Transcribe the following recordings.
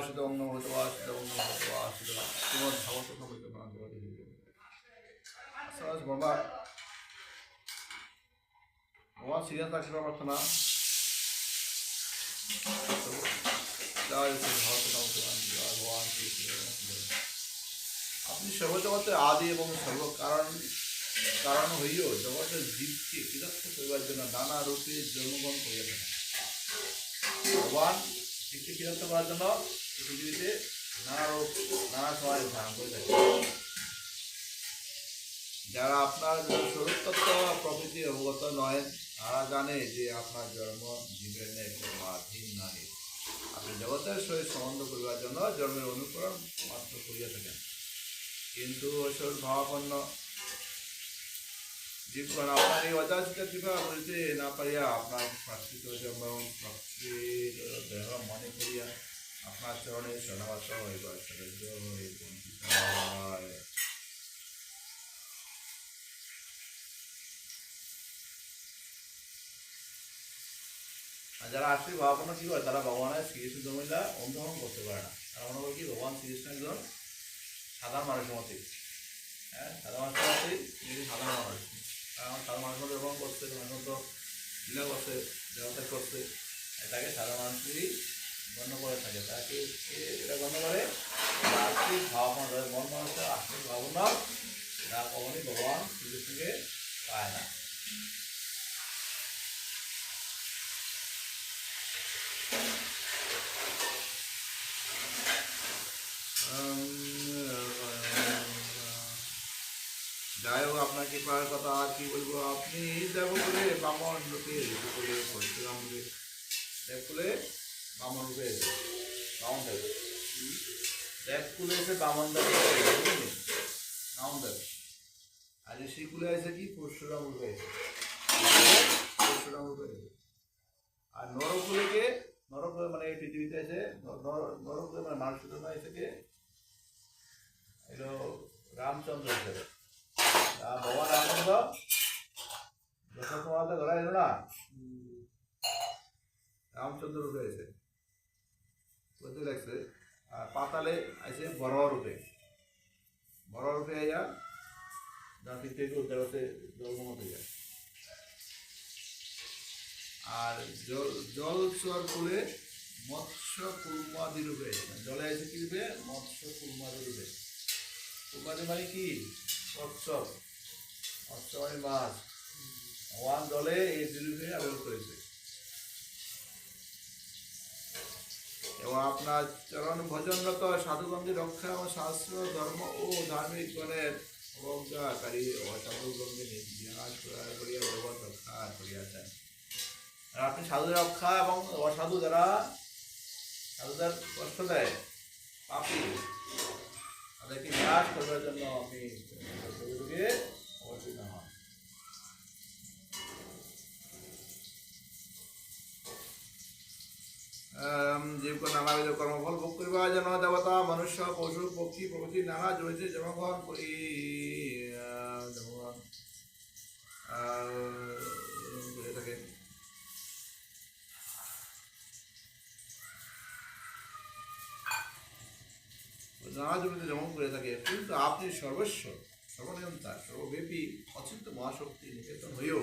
ভাগবত প্রবচন সহজ বাবা ভগবান আশীর্বাদ প্রার্থনা আপনি সর্বজগতের আদি এবং সর্বকারণ, কারণ হইও জগতের জীবকে কৃতার্থ করিবার জন্য নানা রূপে জন্মগ্রহণ করিয়া থাকেন। ভগবান কৃতার্থ করার জন্য পৃথিবীতে নানা রূপ নানা সময় ধারণ করে থাকে। যারা আপনার স্বরূপতত্ত্ব প্রকৃতি অবগত নয়, তারা জানে যে আপনার জন্ম জীবের নেই স্বাধীন নয় আপনি জগতের সহিত সম্বন্ধ করিবার জন্য জন্মের অনুকরণ মাত্র করিয়া থাকেন। কিন্তু অসুর ভাবাপন্ন জীবগণ আপনার এই অযাচিত কৃপা বলতে না পারিয়া আপনার প্রাকৃত জন্ম প্রকৃত দেহ মনে করিয়া আপনার চরণে শরণাগত হইবার সদস্য হয়ে হয় যারা আসলে ভাবাপন্ন কি করে তারা ভগবানের শ্রীকৃষ্ণ জমিলা অনুধাবন করতে পারে না। তারা মনে করে ভগবান শ্রীকৃষ্ণ একজন সাধারণ মানুষের মতোই। হ্যাঁ সাধারণ মানুষের কিন্তু সাধারণ মানুষ। কারণ সাধারণ মানুষের মতো এবং করছে মানুষ মতো লীলা করছে দেবতা করছে। এটাকে সাধারণ মানুষই করে থাকে। তাকে এটা করে আর্থিক ভাবনা যাদের মন মানুষের আর্থিক ভাবনা। কখনই ভগবান পায় না। যাই হোক, আপনার কৃপার কথা আর কি বলব? আপনি দেখো বলে বামন ঋতু করে বামন রূপে এসে বামন দেব দেখ কুলে এসে বামন দেব বামন দেব আর ঋষি কুলে এসে কি? পরশুরাম পরশুরাম আর নরকুলেকে নরকুলে মানে এই পৃথিবীতে এসে নরকুলে মানে জন্য এসে কে এলো রামচন্দ্র হিসেবে ভগবান রামচন্দ্র যশোর ধরা এলো না। রামচন্দ্র রূপে এসে। বলতে লাগছে পাতালে আছে বড় রূপে। বড় রূপে আইয়া জাতি থেকে উদ্ধারতে জলমত যায়। আর জল জল করে মৎস্য কুর্মাদি রূপে জলে আছে কি রূপে? মৎস্য কুর্মাদি রূপে। কুর্মাদি মানে কি? মৎস্য মৎস্য মানে মাছ। ভগবান জলে এই দুরূপে আবির্ভূত হয়েছে এবং আপনার চরণ ভজনরত সাধুগণকে রক্ষা এবং শাস্ত্র, ধর্ম ও ধার্মিক গণের অবজ্ঞাকারী ও ভগবত রক্ষা করিয়াছেন। আর আপনি সাধু রক্ষা এবং অসাধু যারা সাধুদের কষ্ট দেয়, পাপি, তাদেরকে বিনাশ করবার জন্য আপনি সেগুলোকে অবতীর্ণ হন। জীবকে নানাবিধ কর্মফল ভোগ করিবা যেন দেবতা, মনুষ্য, পশু, পক্ষী, প্রভৃতি নানা করি। থাকে। কিন্তু আপনি সর্বস্ব সর্বনিয়ন্তা সর্বব্যাপী, অচিন্ত মহাশক্তি নিকেতন হইও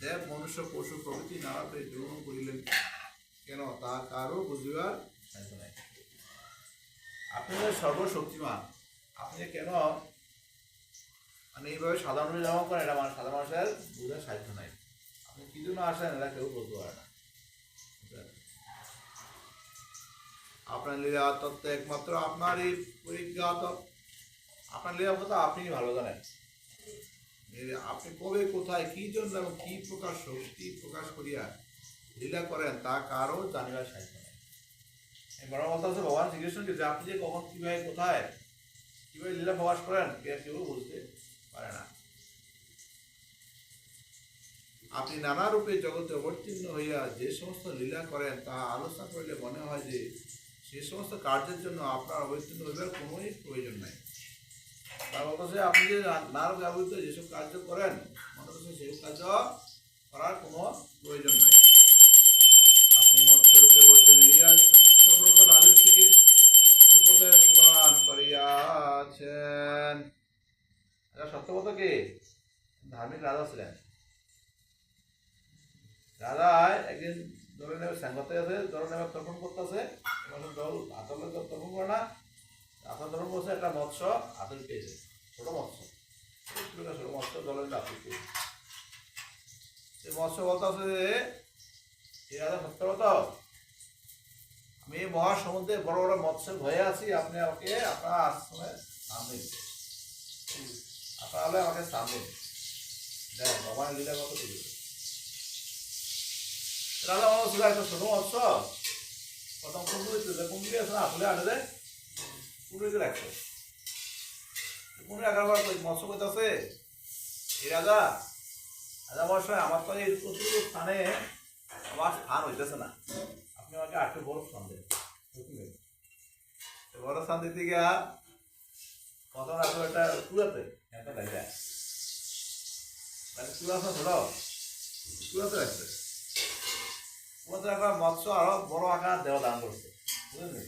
দেব, মনুষ্য, পশু, প্রভৃতি নানাতে গ্রহণ করিলেন। কেন? তা কারও বুঝিবার নাই। আপনি সর্বশক্তিমান, আপনি কেন মানে এইভাবে সাধারণ জমা করেন, এটা সাধারণ মানুষের বোঝার সাধ্য নাই। আপনি কি জন্য আসেন, এটা কেউ বলতে পারে না। আপনার লীলা তত্ত্ব একমাত্র আপনার আপনারই পরিজ্ঞাত। আপনার লীলা কথা আপনি ভালো জানেন। আপনি কবে, কোথায়, কি জন্য এবং কি প্রকার শক্তি প্রকাশ করিয়া লীলা করেন তা কারও জানিবার নেই বড় হচ্ছে ভগবান যে আপনি যে কখন কীভাবে কোথায় কীভাবে লীলা প্রকাশ করেন কেউ বুঝতে পারে না। আপনি নানা রূপে জগতে অবতীর্ণ হইয়া যে সমস্ত লীলা করেন তাহা আলোচনা করিলে মনে হয় যে সে সমস্ত কার্যের জন্য আপনার অবতীর্ণ হইবার কোনোই প্রয়োজন নাই। তার আপনি যে নানা রূপে আবৃত যেসব কার্য করেন মনে হচ্ছে সেই কার্য করার কোনো প্রয়োজন নাই। শ্রীমৎস্বরূপে বর্জনীয়া সপ্তব্রত রাজের থেকে সপ্তপদের প্রদান করিয়াছেন। আচ্ছা, সত্যব্রত কে? ধার্মিক রাজা ছিলেন। রাজা একদিন ধরে নেবে স্যাঙ্গতে আছে ধরে নেবে তর্পণ করতেছে দল হাতলে তো তর্পণ করে না আপনার ধরুন বলছে একটা মৎস্য হাতল পেয়েছে, ছোট মৎস্য। ছোট মৎস্য দলের হাতল পেয়েছে মৎস্য বলতে আছে যে রাজা সত্য কথা আমি মহাসমুদ্রে বড় বড় মৎস্যের ভয়ে আছি, আপনি আমাকে আপনার আশ্রমে স্থান আপনার আমাকে স্থান দেখ ভগবান লীলা কত একটা মৎস্য। প্রথম আছে আসলে আনে দেয় কুমড়িতে রাখছে রাখার পর মৎস্য কইতাছে এই রাজা রাজা মশাই আমার তো এই কতটুকু স্থানে আমার স্থান হইতেছে না। আপনি আমাকে আটকে বড় স্থান দেন। বড় স্থান দিতে গিয়া কত রাখব একটা কুড়াতে একটা দেখা মানে কুড়াতে ধরো কুড়াতে রাখছে কুড়াতে রাখার মৎস্য আরও বড় আকার দেওয়া দান করছে। বুঝলেন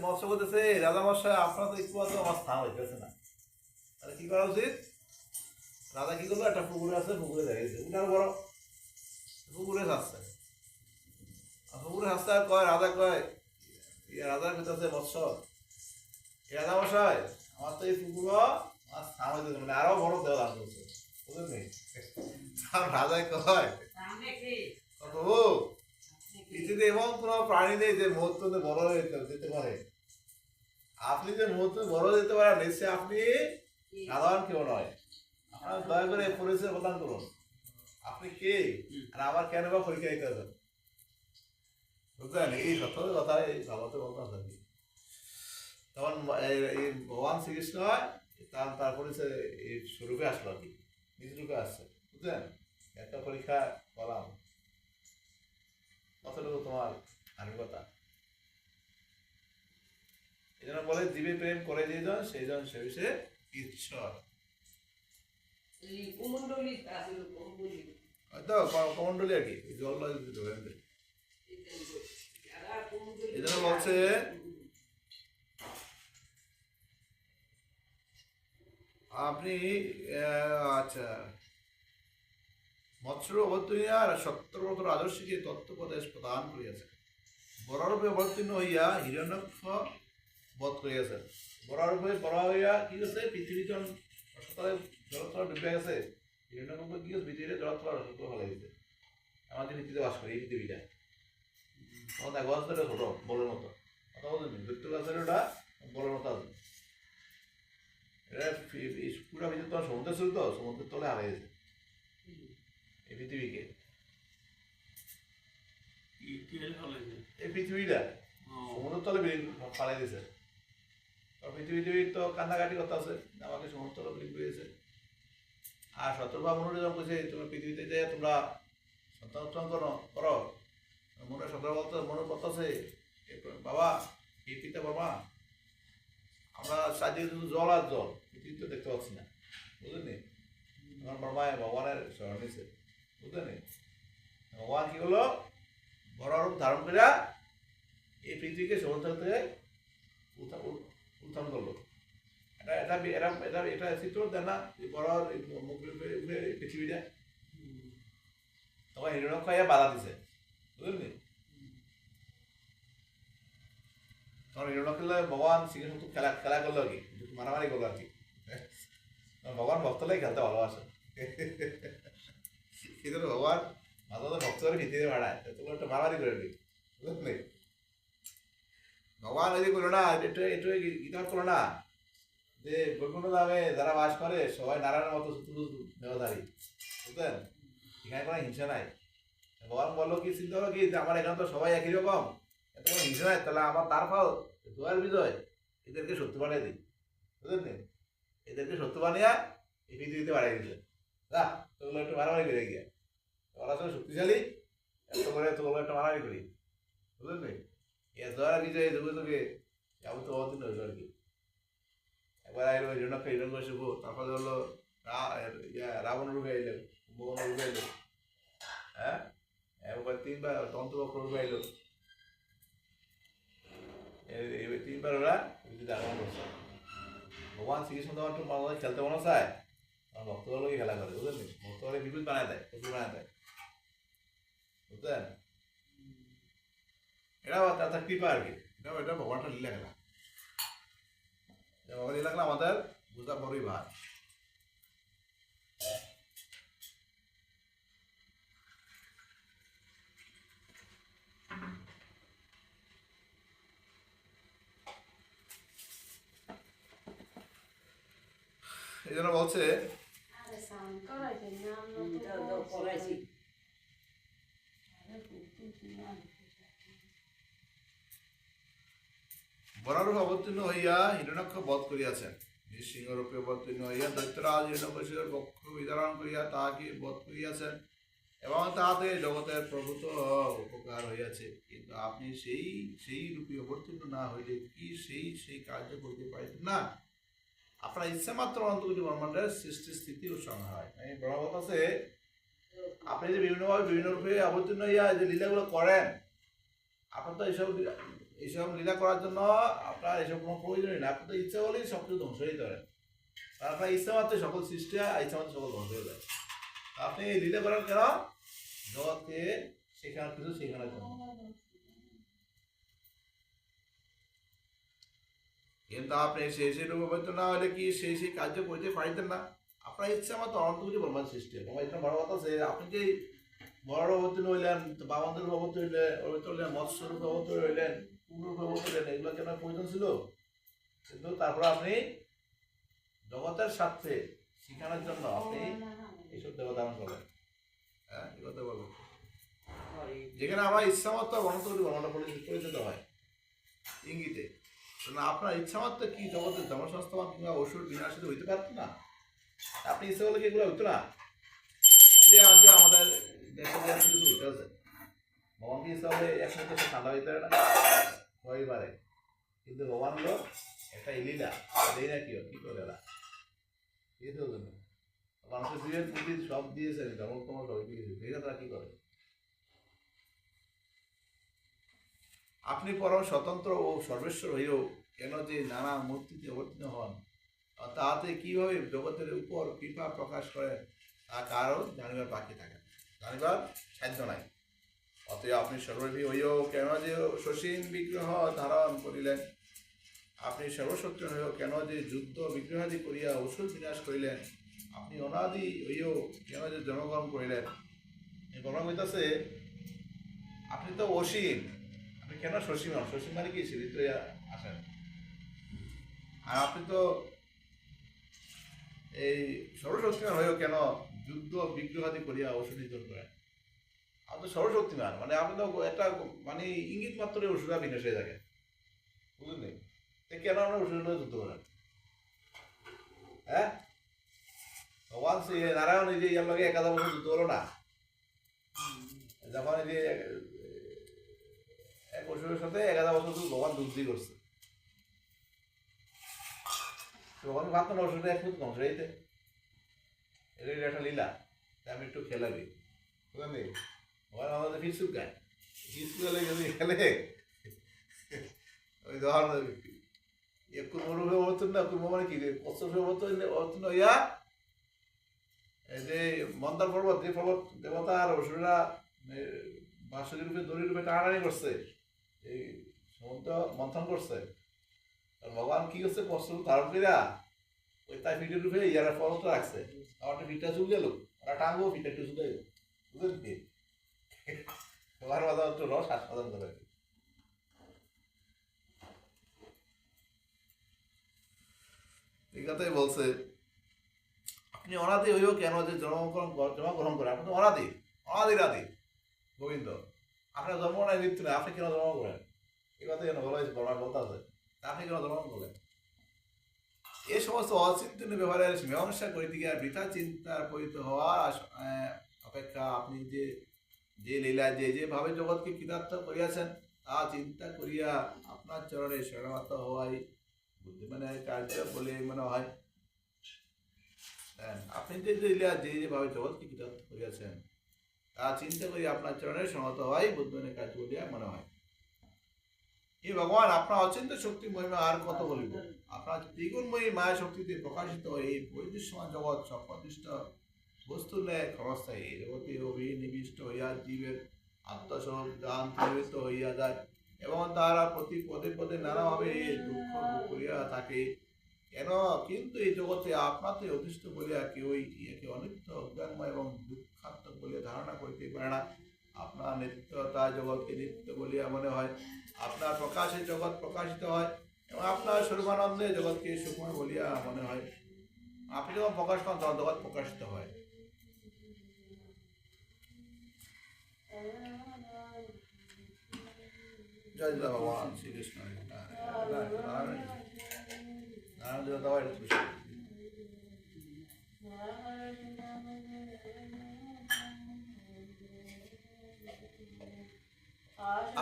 মৎস্য "এই রাজা মশাই আপনার তো একটু আছে আমার স্থান হইতেছে না। তাহলে কি করা উচিত? রাজা কি করল? একটা পুকুরে আছে পুকুরে দেখেছে উনার বড়। পুকুরে আসছে আর পুকুরে আসতে আর কয় রাজা কয় ইয়ে রাজার ভিতরে এই রাজা মশাই আমার তো এই পুকুর আমার স্থান হইতে মানে আরও বড় দেওয়া করছে বুঝলেন আর রাজাই কয় প্রভু পৃথিবীতে এমন কোনো প্রাণী নেই যে মুহূর্তে বড় হয়ে যেতে পারে আপনি যে মুহূর্তে বড় যেতে পারেন নিশ্চয় আপনি সাধারণ কেউ নয়। আপনার দয়া করে পরিচয় প্রদান করুন। আপনি কে? আর আমার কেন বা পরীক্ষা দিতে হবে বুঝলেন এই সত্য কথা এই ভাবতে বলতাম আর কি তখন এই- ভগবান শ্রীকৃষ্ণ তার তার পরিচয় এই স্বরূপে আসলো আর কি নিজ রূপে আসছে বুঝলেন একটা পরীক্ষা করলাম কতটুকু তোমার আনুগতা এই জন্য বলে জীবে প্রেম করে যে জন সেই জন সে বিষয়ে ঈশ্বর। আপনি আচ্ছা মৎস্য অবতীর্ণ আর সত্তরবত রাজস্বীকে তত্ত্বপদেশ প্রদান করিয়াছেন। বড়রূপে অবতীর্ণ হইয়া হিরণ্যক্ষ বধ করিয়াছেন। বড়রূপে বড় হইয়া কি পৃথিবীতে সকালে জলতলা ডুবে গেছে হিরণ্যক্ষ কি করছে পৃথিবীতে জলতলা রসত্ব ফেলে দিতে আমাদের পৃথিবীতে বাস করি এই পৃথিবীটা। তখন এক গাছ ছোট বলের মতো। কথা বলছেন দৈত্য গাছের ওটা বলের মতো আছে। এটা পুরা ভিতরে তোমার সমুদ্র ছিল তো সমুদ্রের তলে হারিয়ে গেছে। এই পৃথিবীকে। এই পৃথিবীটা। সমুদ্র তলে ফালাই দিয়েছে পৃথিবী তো কান্নাকাটি কথা আছে আমাকে সমুদ্র তলে বিলীন করেছে আর শত্রুভা মনুরে যখন কইছে তোমরা পৃথিবীতে যে তোমরা সন্তান উত্থান করো করো। মনে শত্রু বলতে মনে বলতেছে বাবা এই পিতা বাবা আমরা চারদিকে শুধু জল আর জল, পৃথিবী তো দেখতে পাচ্ছি না। বুঝলেন আমার বাবায় ভগবানের শরণ নিছে বুঝলেন ভগবান কি হলো? বড় রূপ ধারণ করে এই পৃথিবীকে সমুদ্র থেকে উত্থা- উত্থান করল। এটা এটা এটা এটা চিত্র দেন না এই বড় এই মুখ উপরে উপরে এই পৃথিবীটা তখন হিরণ্য খাইয়া বাধা দিছে। বুঝলেন তখন হিরণ্য খেলে ভগবান শ্রীকৃষ্ণ খেলা খেলা করল কি মারামারি করল আর কি ভগবান ভক্তলাই খেলতে ভালোবাসে কিন্তু ভগবান মাঝে মাঝে ভক্তদের ভিত্তিতে বাড়ায় তোমরা একটা মারামারি করে দিই বুঝলেন ভগবান যে করল না? এটা এটা গীতা করল না। যে বৈকুণ্ঠ ধামে যারা বাস করে, সবাই নারায়ণের মতো শুধু দেহধারী। বুঝলেন? এখানে কোনো হিংসা নাই। ভগবান বলল কি, চিন্তা হলো কি, যে আমার এখানে তো সবাই একই রকম। এত কোনো হিংসা নাই? তাহলে আমার তার ফল দোয়ার বিজয়, এদেরকে সত্য বানিয়ে দিই। বুঝলেন এদেরকে সত্য বানিয়ে এই পৃথিবীতে বাড়াই দিছে যা, তোগুলো একটু মারামারি করে গিয়ে। ওরা সব শক্তিশালী, এত করে তোগুলো একটু মারামারি করি। বুঝলেন এ দোয়ার বিজয় যুগে যুগে যাব তো অদিন হইল আর কি। একবার আইলো হিরণ্যকে হিরণ্য শুভ তারপরে হলো রাবণ রূপে আইলো কুম্ভকর্ণ রূপে আইলো। হ্যাঁ? একবার তিনবার তন্ত্রবক্র রূপে আইলো। তিনবার ওরা পৃথিবীতে আগমন করছে। ভগবান শ্রীকৃষ্ণ একটু মাঝে খেলতে মনে চায় আমার ভক্তগুলোকে খেলা করে বুঝলেন ভক্তগুলো বিপুল বানায় দেয় প্রচুর বানায় দেয়। বুঝলেন? এটা তার তার কৃপা আর কি। এটা এটা ভগবানটা লীলা খেলা। এটা ভগবান লীলা খেলা আমাদের বুঝা বড়ই ভার এই জন্য বলছে করাইছি। বরারূপ অবতীর্ণ হইয়া হিরণ্যক্ষ বধ করিয়াছেন। সিংহরূপে অবতীর্ণ হইয়া দৈত্যরাজ হিরণ্যকশির বক্ষ বিধারণ করিয়া তাহাকে বধ করিয়াছেন এবং তাহাতে জগতের প্রভূত উপকার হইয়াছে। কিন্তু আপনি সেই সেই রূপে অবতীর্ণ না হইলে কি সেই সেই কার্য করিতে পারিতেন না? আপনার ইচ্ছা মাত্র অন্তর্গত ব্রহ্মাণ্ডের সৃষ্টি, স্থিতি ও সংহার। এই ব্রহ্মত আছে, আপনি যে বিভিন্নভাবে, বিভিন্ন রূপে অবতীর্ণ হইয়া যে লীলাগুলো করেন, আপনার তো এইসব এইসব লীলা করার জন্য আপনার এসব কোনো প্রয়োজনই না আপনার তো ইচ্ছা হলেই সব কিছু ধ্বংস হয়ে যাবে আপনার ইচ্ছা মাত্র সকল সৃষ্টি হয়, আর ইচ্ছা মাত্র সকল ধ্বংস হয়ে যায়। আপনি লীলা করার কেন জগৎকে শেখানোর কিছু শেখানোর জন্য কিন্তু আপনি সেই সেই রূপ অবৈধ না হলে কি সেই সেই কার্য করতে পারিতেন না? আপনার ইচ্ছা মাত্র অনন্ত কিছু বলবার সৃষ্টি তোমার এখানে বড় কথা আছে আপনি যে বড় অবতীর্ণ হইলেন বাবাদের অবতীর্ণ হইলেন অবতীর্ণ হইলেন, মৎস্যরূপে অবতীর্ণ হইলেন পূর্ণরূপে অবতীর্ণ হইলেন এগুলো কেন প্রয়োজন ছিল? কিন্তু তারপর আপনি জগতের স্বার্থে শিখানোর জন্য আপনি এইসব দেবতা ধারণ করবেন হ্যাঁ কথা বলবেন যেখানে আমার ইচ্ছা মতো অনন্ত করে বর্ণনা হয়। ইঙ্গিতে। না আপনার ইচ্ছা মতো কি জগতের জনসংস্থাপন কিংবা অসুর বিনাশিত হইতে পারত না? আপনি ইচ্ছা করলে কি এগুলো হইতো না? এই যে আজ আমাদের দেশে যে কিছু হইতে আছে ভগবান কি ইচ্ছা হলে একসাথে ঠান্ডা হইতে পারে না। পারে কিন্তু হলো একটা ইলীলা না কি কি করে এরা এই তো মানুষের জীবের প্রতি সব দিয়েছে ধর্ম তোমার সবাই দিয়েছে এটা তারা কি করে? আপনি পরম স্বতন্ত্র ও সর্বেশ্বর হইও কেন যে নানা মূর্তিতে অবতীর্ণ হন? তাহাতে কীভাবে জগতের উপর কৃপা প্রকাশ করেন তা কারও জানিবার বাকি থাকে জানিবার সাধ্য নাই। অতএব আপনি সর্বভী হইও কেন যে সসীম বিগ্রহ ধারণ করিলেন? আপনি সর্বশক্তি হইও কেন যে যুদ্ধ বিগ্রহাদি করিয়া অসুর বিনাশ করিলেন? আপনি অনাদি হইও কেন যে জনগণ করিলেন? বর্ণনা হইতাছে, আপনি তো অসীম। আপনি কেন শশী মান শশী মানে কি? সিরিত আসেন। আর আপনি তো এই সর্বশক্তিমান হয়েও কেন যুদ্ধ বিগ্রহাদি করিয়া অসুর নিধন করেন? আপনি সর্বশক্তিমান। মানে আপনি তো একটা মানে ইঙ্গিত মাত্র অসুরা বিনাশ হয়ে থাকে বুঝলেন? তো কেন আমরা অসুরের যুদ্ধ করেন? হ্যাঁ? ভগবান শ্রী নারায়ণ এই যে লগে একাদা বছর যুদ্ধ হলো না? যখন এই যে, এক অসুরের সাথে একাদা বছর শুধু ভগবান যুদ্ধ করছে। ভগবান ভাবতো না অসুরে এক ফুট ধ্বংস হইতে এটা একটা লীলা। আমি একটু খেলাবি। বুঝলি ভগবান আমাদের ফিসুক গায় ফিসুক গেলে খেলে ওই ধর একটু মরুভে অবতীর্ণ না মানে কি এই যে মন্দার পর্বত, যে পর্বত দেবতা আর অসুরেরা বাঁশরী রূপে, দড়ি রূপে টানাটানি করছে। এই সমুদ্র মন্থন করছে। আর ভগবান কি করছে? কষ্ট ধারণ করিয়া ওই তাই পিঠের রূপে ইয়ারা পর্বত রাখছে। আমার তো পিঠটা চুল গেল, ওরা টাঙ্গো পিঠটা একটু চুলে গেল। বুঝলেন তোমার মাথা একটু রস হাসপাতাল করে। এই কথাই বলছে, আপনি অনাদি কেন যে জন্মগ্রহণ আপনি তো অনাদি গোবিন্দ। আপনার জন্ম নাই, মৃত্যু নাই, আপনি কেন জন্ম করেন? এই কথা বলা হয়েছে বলতে আছে। আপনি কেন জন্ম করলেন? এই সমস্ত অচিন্তনীয় ব্যাপারের মীমাংসা করিতে গিয়ে বৃথা চিন্তার পরিত হওয়ার অপেক্ষা আপনি যে যে লীলা যে যেভাবে জগৎকে কৃতার্থ করিয়াছেন তা চিন্তা করিয়া আপনার চরণে শরণাগত হওয়াই বুদ্ধিমানের কার্য বলে মনে হয়। হ্যাঁ, আপনি যে লীলা যে যেভাবে জগৎকে কৃতার্থ করিয়াছেন তা চিন্তা করি আপনার চরণে সমত হওয়াই বুদ্ধিমানের কার্য বলিয়া মনে হয়। হে ভগবান আপনার অচিন্ত শক্তি মহিমা আর কত বলিব? আপনার দ্বিগুণময়ী মায়া শক্তিতে প্রকাশিত এই বৈদৃশ্যমান জগৎ সপ্রতিষ্ঠ বস্তুর ন্যায় এই জগতে অভিনিবিষ্ট হইয়া জীবের জ্ঞান হইয়া যায় এবং তারা প্রতি পদে পদে নানাভাবে দুঃখ করিয়া থাকে। কেন? কিন্তু এই জগতে আপনাতে অধিষ্ঠ বলিয়া কেউই ইহাকে অনিত্য অজ্ঞানময় এবং দুঃখাত্মক বলিয়া ধারণা করিতে পারে না। আপনার নিত্যতা জগৎকে নিত্য বলিয়া মনে হয়। আপনার প্রকাশে জগৎ প্রকাশিত হয় এবং আপনার স্বরূপানন্দে জগৎকে সুখময় বলিয়া মনে হয়। আপনি যখন প্রকাশ করেন, তখন জগৎ প্রকাশিত হয়। জয় ভগবান শ্রীকৃষ্ণ নারায়ণ এটা খুশি।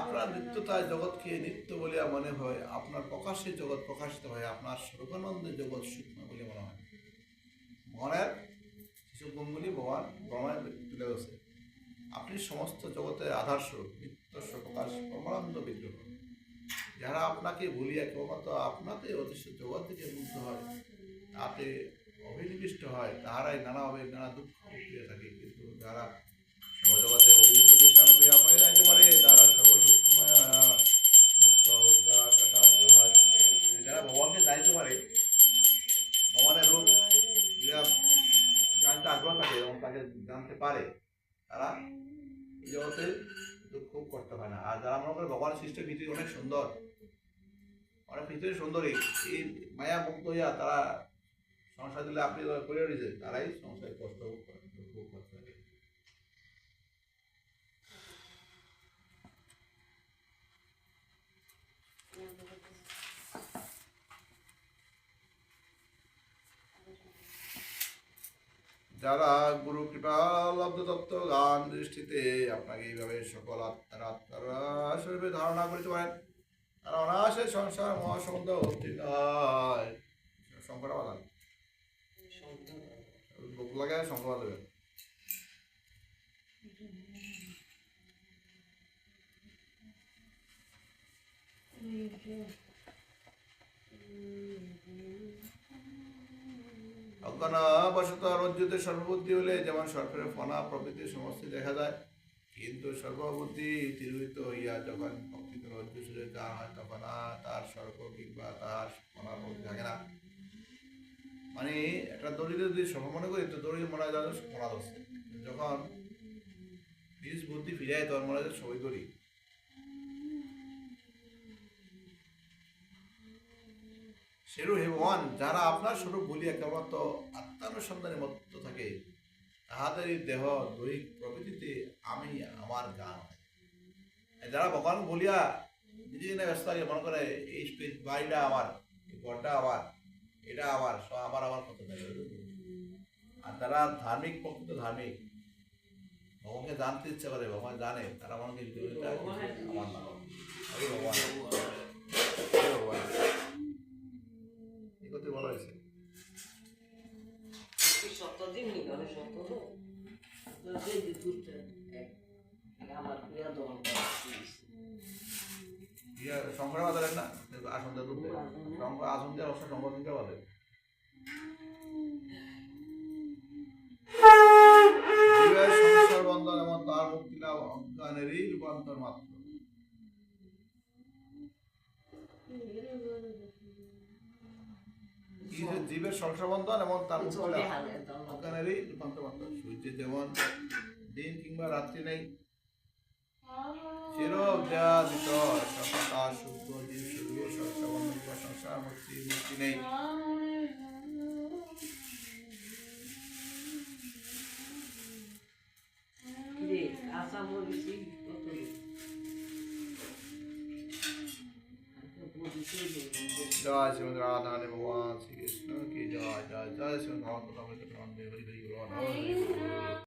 আপনার নিত্যতায় জগৎকে নিত্য বলিয়া মনে হয়, আপনার প্রকাশ্যে জগৎ প্রকাশিত হয়, আপনার স্বর্গানন্দে জগৎ সূক্ষ্ম বলে মনে হয় মনের কিছু গুণগুলি ভগবান ব্রহ্মায় তুলে ধরছে আপনি সমস্ত জগতের আধার স্বরূপ, নিত্য প্রকাশ পরমানন্দ বিগ্রহ। যারা আপনাকে ভুলিয়া কেবলমাত্র আপনাতে অদৃশ্য জগৎ থেকে মুক্ত হয়, তাতে অভিনিবিষ্ট হয়, তাহারাই নানাভাবে নানা দুঃখ উঠিয়ে থাকে। কিন্তু যারা সর্বজগতে হয়ে আপনি যাইতে পারে তারা সর্ব মুক্ত হয়। যারা ভগবানকে যাইতে পারে, ভগবানের রূপ যারা জানতে আগ্রহ থাকে এবং তাকে জানতে পারে তারা এই জগতে দুঃখ করতে পারে না। আর যারা মনে করে ভগবানের সৃষ্টি পৃথিবী অনেক সুন্দর, অনেক পৃথিবী সুন্দরী, এই মায়া মুক্ত হইয়া তারা সংসার দিলে আপনি করে রয়েছে, তারাই সংসারে কষ্ট করে, দুঃখ ভোগ করতে থাকে যারা গুরু কৃপা লব্ধ তত্ত্ব গান দৃষ্টিতে আপনাকে এইভাবে সকল আত্মার আত্মারা স্বরূপে ধারণা করতে পারেন তারা অনায়াসে সংসার মহাসমুদ্র উত্তীর্ণ হয়। শঙ্কর বাদান বুক লাগে শঙ্কর দেবেন। অজ্ঞানবশত রজ্জুতে সর্ববুদ্ধি হলে যেমন সর্পের ফনা প্রভৃতি সমস্ত দেখা যায়, কিন্তু সর্ববুদ্ধি তিরোহিত হইয়া যখন প্রকৃত রজ্জু সুরে হয় তখন তার সর্প কিংবা তার ফনার মধ্যে থাকে না। মানে একটা দড়িতে যদি সর্প মনে করি, তো দড়ি মনে হয় যখন নিজ বুদ্ধি ফিরায় তখন মনে হয় সবই দড়ি সেরু হে যারা আপনার স্বরূপ বলিয়া কেবলমাত্র আত্মানুসন্ধানে মত্ত থাকে তাহাদের দেহ দৈহিক প্রকৃতিতে আমি আমার গান। যারা ভগবান বলিয়া নিজে নিজে ব্যস্ত থাকে, মনে করে, এই স্পেস বাড়িটা আমার ঘরটা আমার, এটা আমার, সব আমার আমার করতে থাকে। আর যারা ধার্মিক, প্রকৃত ধার্মিক, ভগবানকে জানতে ইচ্ছে করে, ভগবান জানে, তারা মনে আমার ভগবান। জীবের সংসার বন্ধন এবং তার অজ্ঞানেরই রূপান্তর সূর্যের যেমন দিন কিংবা রাত্রি নেই শুদ্ধ জীব সংসার মুক্তি মুক্তি নেই। রে जय श्रीमद राधा ने भगवान श्री कृष्ण की जय जय जय श्रीमद भागवत हरि हरि बोल